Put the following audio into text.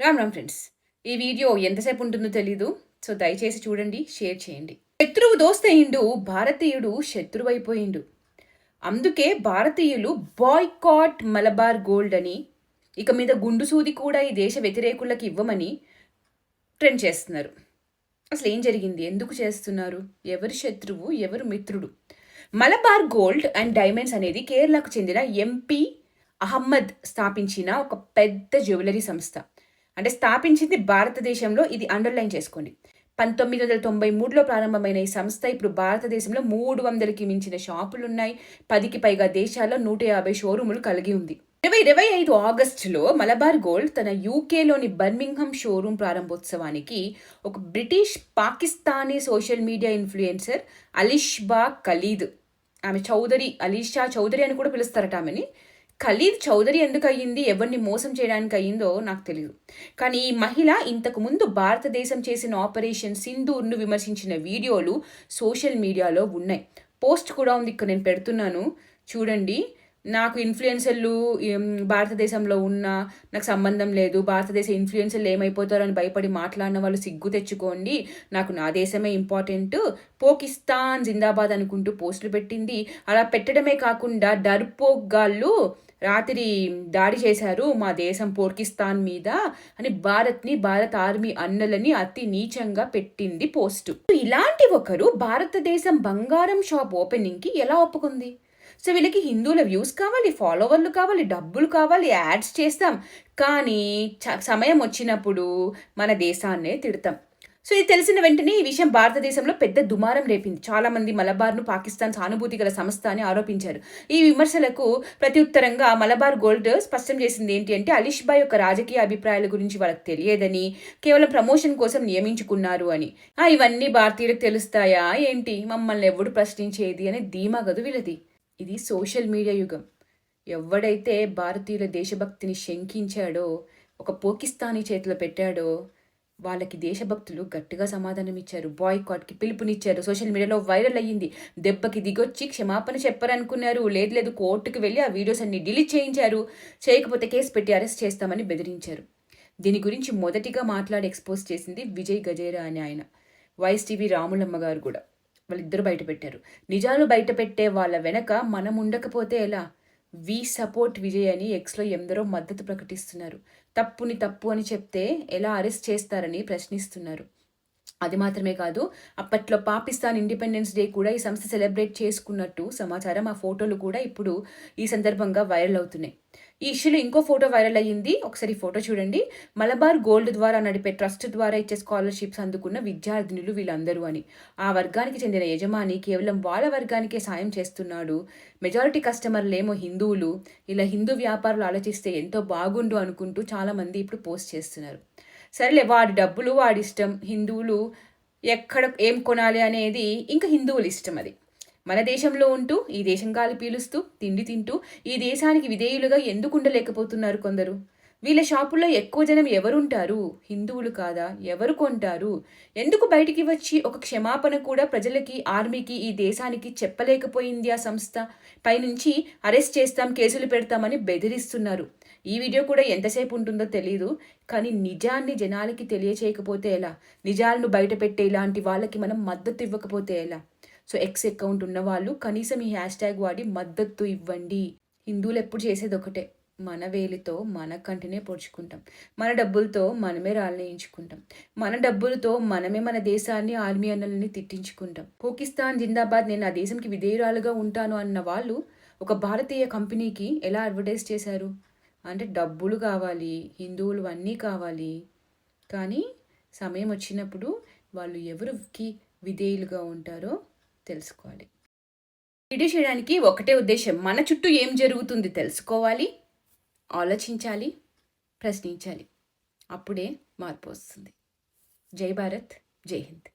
Ram Ram friends ఈ video ఎంతసేపు ఉంటుందో తెలీదు. సో దయచేసి చూడండి షేర్ చేయండి. శత్రువు దోస్తయిండు భారతీయుడు శత్రువైపోయిండు. అందుకే భారతీయులు బాయ్కాట్ మలబార్ గోల్డ్ అని ఇక మీద గుండు సూది కూడా ఈ దేశ వ్యతిరేకులకు ఇవ్వమని ట్రెండ్ చేస్తున్నారు. అసలు ఏం జరిగింది? ఎందుకు చేస్తున్నారు? ఎవరి శత్రువు? ఎవరు మిత్రుడు? మలబార్ గోల్డ్ అండ్ డైమండ్స్ అనేది కేరళకు చెందిన ఎంపీ అహ్మద్ స్థాపించిన ఒక పెద్ద జ్యువెలరీ సంస్థ. అంటే స్థాపించింది భారతదేశంలో ఇది అండర్లైన్ చేసుకోండి. పంతొమ్మిది వందల తొంభై మూడులో ప్రారంభమైన ఈ సంస్థ ఇప్పుడు భారతదేశంలో మూడు వందలకి మించిన షాపులు ఉన్నాయి పదికి పైగా దేశాల్లో నూట యాభై షోరూములు కలిగి ఉంది. ఇరవై ఇరవై ఐదు ఆగస్టులో మలబార్ గోల్డ్ తన యూకేలోని బర్మింగ్హమ్ షోరూమ్ ప్రారంభోత్సవానికి ఒక British Pakistani social media influencer Alishba Khalid ఆమె చౌదరి అలీషా చౌదరి అని కూడా పిలుస్తారట ఆమెని. ఖలీద్ చౌదరి ఎందుకు అయ్యింది ఎవరిని మోసం చేయడానికి అయ్యిందో నాకు తెలియదు కానీ ఈ మహిళ ఇంతకు ముందు భారతదేశం చేసిన ఆపరేషన్ సింధూర్ను విమర్శించిన వీడియోలు సోషల్ మీడియాలో ఉన్నాయి. పోస్ట్ కూడా ఉంది ఇక్కడ నేను పెడుతున్నాను. చూడండి. నాకు ఇన్ఫ్లుయెన్సర్లు భారతదేశంలో ఉన్న నాకు సంబంధం లేదు భారతదేశ ఇన్ఫ్లుయెన్సర్లు ఏమైపోతారని భయపడి మాట్లాడిన వాళ్ళు సిగ్గు తెచ్చుకోండి. నాకు నా దేశమే ఇంపార్టెంట్ పోకిస్తాన్ జిందాబాద్ అనుకుంటూ పోస్టులు పెట్టింది. అలా పెట్టడమే కాకుండా డర్పోగాళ్ళు రాత్రి దాడి చేశారు మా దేశం పోర్కిస్తాన్ మీద అని భారత్ని భారత్ ఆర్మీ అన్నలని అతి నీచంగా పెట్టింది పోస్టు. ఇలాంటి ఒకరు భారతదేశం బంగారం షాప్ ఓపెనింగ్కి ఎలా ఒప్పుకుంది? సో వీళ్ళకి హిందువుల వ్యూస్ కావాలి ఫాలోవర్లు కావాలి డబ్బులు కావాలి యాడ్స్ చేస్తాం. కానీ సమయం వచ్చినప్పుడు మన దేశాన్నే తిడతాం. సో ఇది తెలిసిన వెంటనే ఈ విషయం భారతదేశంలో పెద్ద దుమారం రేపింది. చాలామంది మలబార్ను పాకిస్తాన్ సానుభూతి గల సంస్థ అని ఆరోపించారు. ఈ విమర్శలకు ప్రత్యుత్తరంగా మలబార్ గోల్డ్ స్పష్టం చేసింది ఏంటి అంటే అలీష్ భాయ్ యొక్క రాజకీయ అభిప్రాయాల గురించి వాళ్ళకి తెలియదని కేవలం ప్రమోషన్ కోసం నియమించుకున్నారు అని. ఇవన్నీ భారతీయులకు తెలుస్తాయా? ఏంటి? మమ్మల్ని ఎవడు ప్రశ్నించేది? అని ధీమా గదు వీళ్ళది. ఇది సోషల్ మీడియా యుగం. ఎవడైతే భారతీయుల దేశభక్తిని శంకించాడో ఒక పోకిస్తానీ చేతిలో పెట్టాడో వాళ్ళకి దేశభక్తులు గట్టిగా సమాధానం ఇచ్చారు బాయ్ కాట్కి పిలుపునిచ్చారు. సోషల్ మీడియాలో వైరల్ అయ్యింది. దెబ్బకి దిగొచ్చి క్షమాపణ చెప్పారనుకున్నారు. లేదు లేదు కోర్టుకు వెళ్ళి ఆ వీడియోస్ అన్ని డిలీట్ చేయించారు. చేయకపోతే కేసు పెట్టి అరెస్ట్ చేస్తామని బెదిరించారు. దీని గురించి మొదటిగా మాట్లాడి ఎక్స్పోజ్ చేసింది విజయ్ గజేరా అని ఆయన. వైఎస్ టీవీ రాములమ్మ గారు కూడా. వాళ్ళిద్దరు బయట పెట్టారు. నిజాలు బయట పెట్టే వాళ్ళ వెనక మనం ఉండకపోతే ఎలా? వి సపోర్ట్ విజయ్ అని ఎక్స్లో ఎందరో మద్దతు ప్రకటిస్తున్నారు. తప్పుని తప్పు అని చెప్తే ఎలా అరెస్ట్ చేస్తారని ప్రశ్నిస్తున్నారు. అది మాత్రమే కాదు అప్పట్లో పాకిస్తాన్ ఇండిపెండెన్స్ డే కూడా ఈ సంస్థ సెలబ్రేట్ చేసుకున్నట్టు సమాచారం ఆ ఫోటోలు కూడా ఇప్పుడు ఈ సందర్భంగా వైరల్ అవుతున్నాయి. ఈ ఇష్యూలో ఇంకో ఫోటో వైరల్ అయ్యింది. ఒకసారి ఫోటో చూడండి. మలబార్ గోల్డ్ ద్వారా నడిపే ట్రస్ట్ ద్వారా ఇచ్చే స్కాలర్షిప్స్ అందుకున్న విద్యార్థినులు వీళ్ళందరూ అని. ఆ వర్గానికి చెందిన యజమాని కేవలం వాళ్ళ వర్గానికే సాయం చేస్తున్నాడు. మెజారిటీ కస్టమర్లు ఏమో హిందువులు. ఇలా హిందూ వ్యాపారులు ఆలోచిస్తే ఎంతో బాగుండు అనుకుంటూ చాలామంది ఇప్పుడు పోస్ట్ చేస్తున్నారు. సరేలే వాడి డబ్బులు వాడి ఇష్టం. హిందువులు ఎక్కడ ఏం కొనాలి అనేది ఇంకా హిందువులు ఇష్టం అది. మన దేశంలో ఉంటూ ఈ దేశం గాలి పీలుస్తూ తిండి తింటూ ఈ దేశానికి విధేయులుగా ఎందుకు ఉండలేకపోతున్నారు కొందరు? వీళ్ళ షాపుల్లో ఎక్కువ జనం ఎవరుంటారు? హిందువులు కాదా? ఎవరు కొంటారు? ఎందుకు బయటికి వచ్చి ఒక క్షమాపణ కూడా ప్రజలకి ఆర్మీకి ఈ దేశానికి చెప్పలేకపోయింది ఆ సంస్థ? పైనుంచి అరెస్ట్ చేస్తాం కేసులు పెడతామని బెదిరిస్తున్నారు. ఈ వీడియో కూడా ఎంతసేపు ఉంటుందో తెలియదు కానీ నిజాన్ని జనాలకి తెలియచేయకపోతే ఎలా? నిజాలను బయటపెట్టే ఇలాంటి వాళ్ళకి మనం మద్దతు ఇవ్వకపోతే ఎలా? సో ఎక్స్ అకౌంట్ ఉన్నవాళ్ళు కనీసం ఈ హ్యాష్ ట్యాగ్ వాడి మద్దతు ఇవ్వండి. హిందువులు ఎప్పుడు చేసేది ఒకటే మన వేలితో మన కంటినే పొడుచుకుంటాం. మన డబ్బులతో మనమే రాళ్ళేయించుకుంటాం మన డబ్బులతో మనమే మన దేశాన్ని ఆర్మీ అన్నల్ని తిట్టించుకుంటాం. పాకిస్తాన్ జిందాబాద్ నేను ఆ దేశంకి విధేయురాలుగా ఉంటాను అన్న వాళ్ళు ఒక భారతీయ కంపెనీకి ఎలా అడ్వర్టైజ్ చేశారు? అంటే డబ్బులు కావాలి హిందువులు అన్నీ కావాలి. కానీ సమయం వచ్చినప్పుడు వాళ్ళు ఎవరికి విధేయులుగా ఉంటారో తెలుసుకోవాలి. వీడియో చేయడానికి ఒకటే ఉద్దేశం మన చుట్టూ ఏం జరుగుతుంది తెలుసుకోవాలి ఆలోచించాలి ప్రశ్నించాలి. అప్పుడే మార్పు వస్తుంది. జై భారత్ జై హింద్.